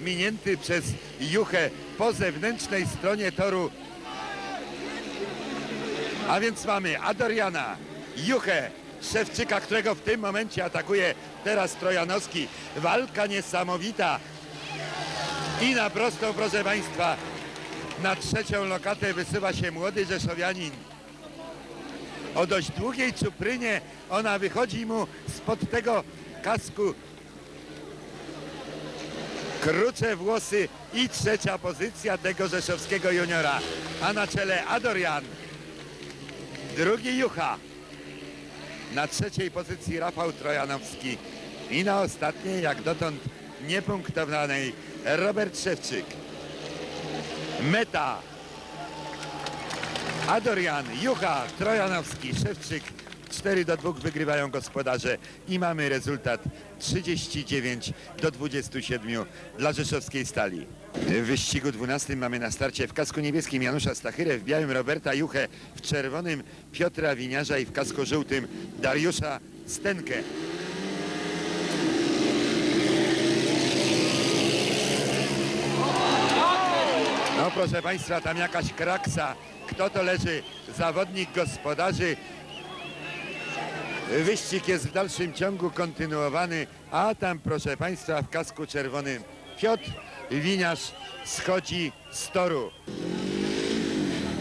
minięty przez Juchę po zewnętrznej stronie toru. A więc mamy Adoriana, Juchę, Szewczyka, którego w tym momencie atakuje teraz Trojanowski. Walka niesamowita. I na prostą, proszę Państwa, na trzecią lokatę wysyła się młody Rzeszowianin. O dość długiej czuprynie ona wychodzi mu spod tego kasku. Krucze włosy i trzecia pozycja tego rzeszowskiego juniora. A na czele Adorian. Drugi Jucha. Na trzeciej pozycji Rafał Trojanowski. I na ostatniej, jak dotąd niepunktowanej, Robert Szewczyk. Meta. Adorian, Jucha, Trojanowski, Szewczyk. 4 do 2 wygrywają gospodarze i mamy rezultat 39 do 27 dla rzeszowskiej stali. W wyścigu 12 mamy na starcie w kasku niebieskim Janusza Stachyrę, w białym Roberta Juchę, w czerwonym Piotra Winiarza i w kasku żółtym Dariusza Stenkę. No proszę Państwa, tam jakaś kraksa. Kto to leży? Zawodnik gospodarzy. Wyścig jest w dalszym ciągu kontynuowany, a tam proszę Państwa w kasku czerwonym Piotr Winiarz schodzi z toru.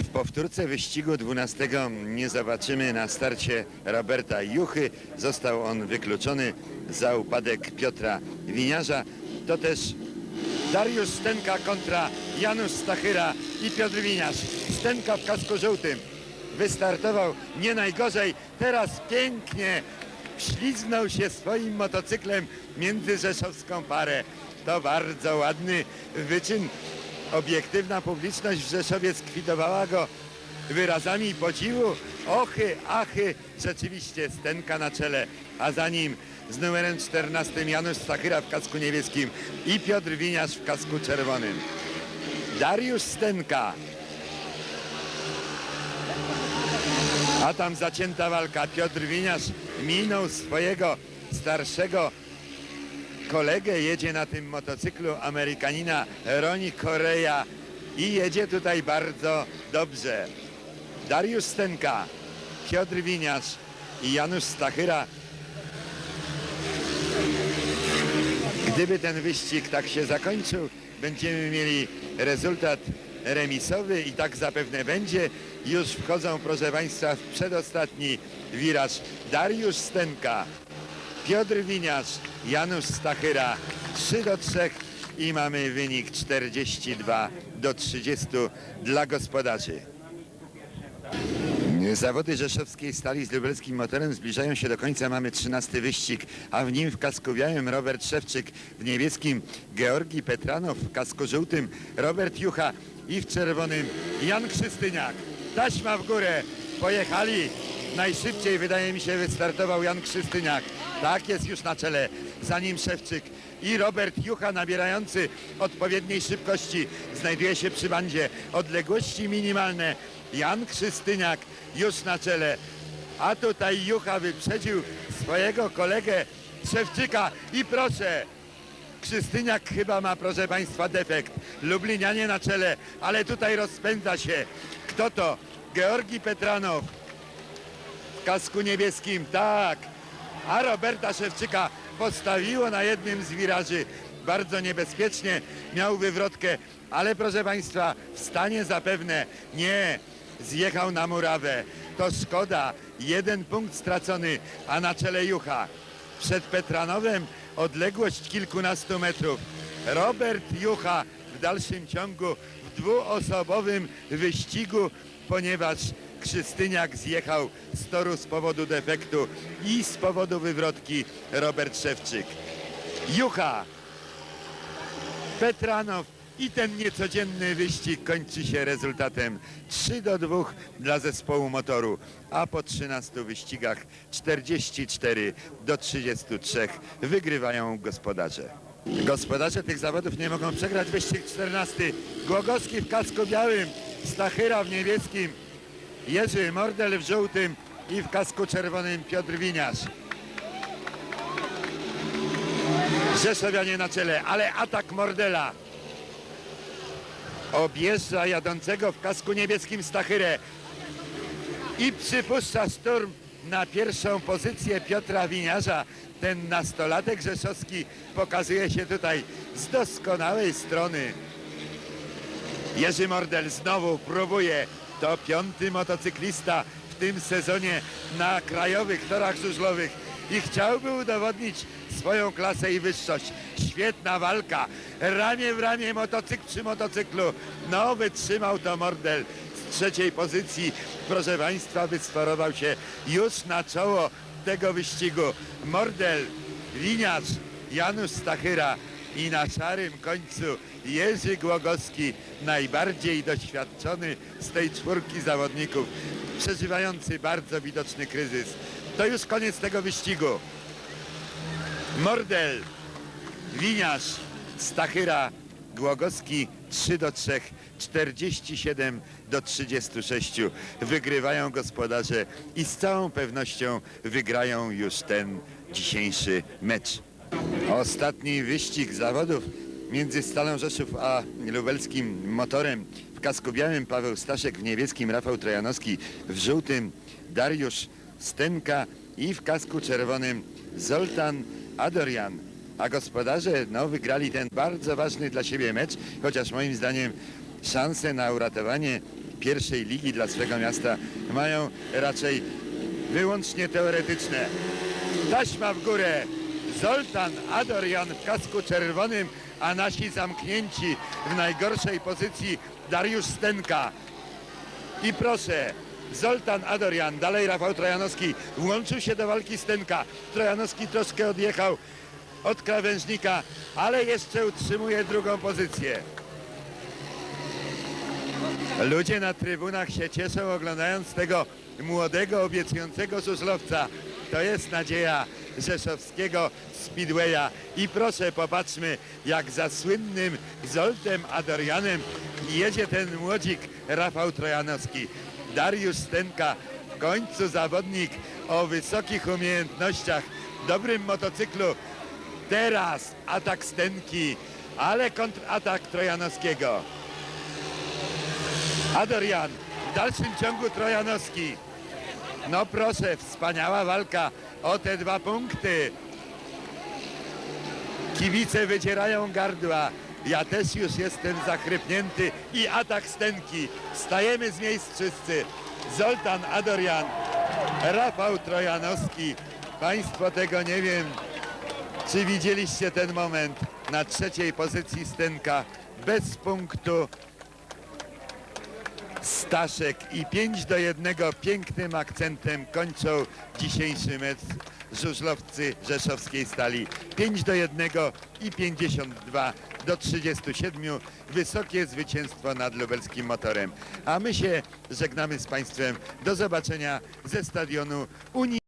W powtórce wyścigu 12 nie zobaczymy na starcie Roberta Juchy. Został on wykluczony za upadek Piotra Winiarza. To też Dariusz Stenka kontra Janusz Stachyra i Piotr Winiarz. Stenka w kasku żółtym. Wystartował nie najgorzej. Teraz pięknie ślizgnął się swoim motocyklem między rzeszowską parę. To bardzo ładny wyczyn. Obiektywna publiczność w Rzeszowie skwitowała go wyrazami podziwu. Ochy, achy, rzeczywiście Stenka na czele, a za nim z numerem 14 Janusz Stachyra w kasku niebieskim i Piotr Winiarz w kasku czerwonym. Dariusz Stenka. A tam zacięta walka. Piotr Winiarz minął swojego starszego kolegę. Jedzie na tym motocyklu Amerykanina Roni Korea i jedzie tutaj bardzo dobrze. Dariusz Stenka, Piotr Winiarz i Janusz Stachyra. Gdyby ten wyścig tak się zakończył, będziemy mieli rezultat remisowy i tak zapewne będzie. Już wchodzą, proszę Państwa, w przedostatni wiraż Dariusz Stenka, Piotr Winiarz, Janusz Stachyra 3 do 3 i mamy wynik 42 do 30 dla gospodarzy. Zawody rzeszowskiej stali z lubelskim motorem zbliżają się do końca. Mamy 13 wyścig, a w nim w kasku białym Robert Szewczyk, w niebieskim Georgi Petranow, w kasku żółtym Robert Jucha i w czerwonym Jan Krzystyniak. Taśma w górę, pojechali. Najszybciej wydaje mi się wystartował Jan Krzystyniak. Tak jest już na czele, za nim Szewczyk i Robert Jucha nabierający odpowiedniej szybkości. Znajduje się przy bandzie. Odległości minimalne. Jan Krzystyniak już na czele. A tutaj Jucha wyprzedził swojego kolegę Szewczyka i proszę, Krzystyniak chyba ma, proszę Państwa, defekt. Lublinianie na czele, ale tutaj rozpędza się. Kto to? Georgi Petranow w kasku niebieskim, tak. A Roberta Szewczyka postawiło na jednym z wiraży. Bardzo niebezpiecznie miał wywrotkę, ale proszę Państwa, w stanie zapewne nie. Zjechał na murawę. To szkoda. Jeden punkt stracony, a na czele Jucha. Przed Petranowem odległość kilkunastu metrów. Robert Jucha w dalszym ciągu w dwuosobowym wyścigu, ponieważ Krzystyniak zjechał z toru z powodu defektu i z powodu wywrotki Robert Szewczyk. Jucha, Petranow i ten niecodzienny wyścig kończy się rezultatem 3 do 2 dla zespołu motoru, a po 13 wyścigach 44 do 33 wygrywają gospodarze. Gospodarze tych zawodów nie mogą przegrać. Wyścig 14. Głogowski w kasku białym, Stachyra w niebieskim, Jerzy Mordel w żółtym i w kasku czerwonym Piotr Winiarz. Rzeszowianie na czele, ale atak Mordela. Objeżdża jadącego w kasku niebieskim Stachyrę i przypuszcza szturm na pierwszą pozycję Piotra Winiarza. Ten nastolatek rzeszowski pokazuje się tutaj z doskonałej strony. Jerzy Mordel znowu próbuje. To piąty motocyklista w tym sezonie na krajowych torach żużlowych i chciałby udowodnić swoją klasę i wyższość. Świetna walka. Ramię w ramię motocykl przy motocyklu. No, wytrzymał to Mordel z trzeciej pozycji. Proszę Państwa, wysforował się już na czoło tego wyścigu. Mordel, Liniarz, Janusz Stachyra i na szarym końcu Jerzy Głogowski, najbardziej doświadczony z tej czwórki zawodników, przeżywający bardzo widoczny kryzys. To już koniec tego wyścigu. Mordel, Winiarz, Stachyra, Głogowski 3 do 3, 47 do 36. Wygrywają gospodarze i z całą pewnością wygrają już ten dzisiejszy mecz. Ostatni wyścig zawodów między Stalą Rzeszów a lubelskim motorem. W kasku białym Paweł Staszek, w niebieskim Rafał Trojanowski, w żółtym Dariusz Stenka i w kasku czerwonym Zoltan Adorian. A gospodarze no, wygrali ten bardzo ważny dla siebie mecz, chociaż moim zdaniem szanse na uratowanie pierwszej ligi dla swego miasta mają raczej wyłącznie teoretyczne. Taśma w górę. Zoltan Adorian w kasku czerwonym, a nasi zamknięci w najgorszej pozycji Dariusz Stenka. I proszę, Zoltan Adorian, dalej Rafał Trojanowski, włączył się do walki Stenka. Trojanowski troszkę odjechał od krawężnika, ale jeszcze utrzymuje drugą pozycję. Ludzie na trybunach się cieszą oglądając tego młodego, obiecującego żużlowca. To jest nadzieja rzeszowskiego Speedwaya. I proszę, popatrzmy, jak za słynnym Zoltem Adorianem jedzie ten młodzik Rafał Trojanowski. Dariusz Stenka, w końcu zawodnik o wysokich umiejętnościach, dobrym motocyklu. Teraz atak Stenki, ale kontratak Trojanowskiego. Adorian, w dalszym ciągu Trojanowski. No proszę, wspaniała walka o te dwa punkty. Kibice wycierają gardła. Ja też już jestem zachrypnięty i atak Stenki. Stajemy z miejsc wszyscy. Zoltan Adorian, Rafał Trojanowski. Państwo tego nie wiem, czy widzieliście ten moment na trzeciej pozycji Stenka bez punktu Staszek i 5 do 1 pięknym akcentem kończą dzisiejszy mecz żużlowcy rzeszowskiej stali. 5 do 1 i 52 do 37. Wysokie zwycięstwo nad lubelskim motorem. A my się żegnamy z Państwem. Do zobaczenia ze stadionu Unii.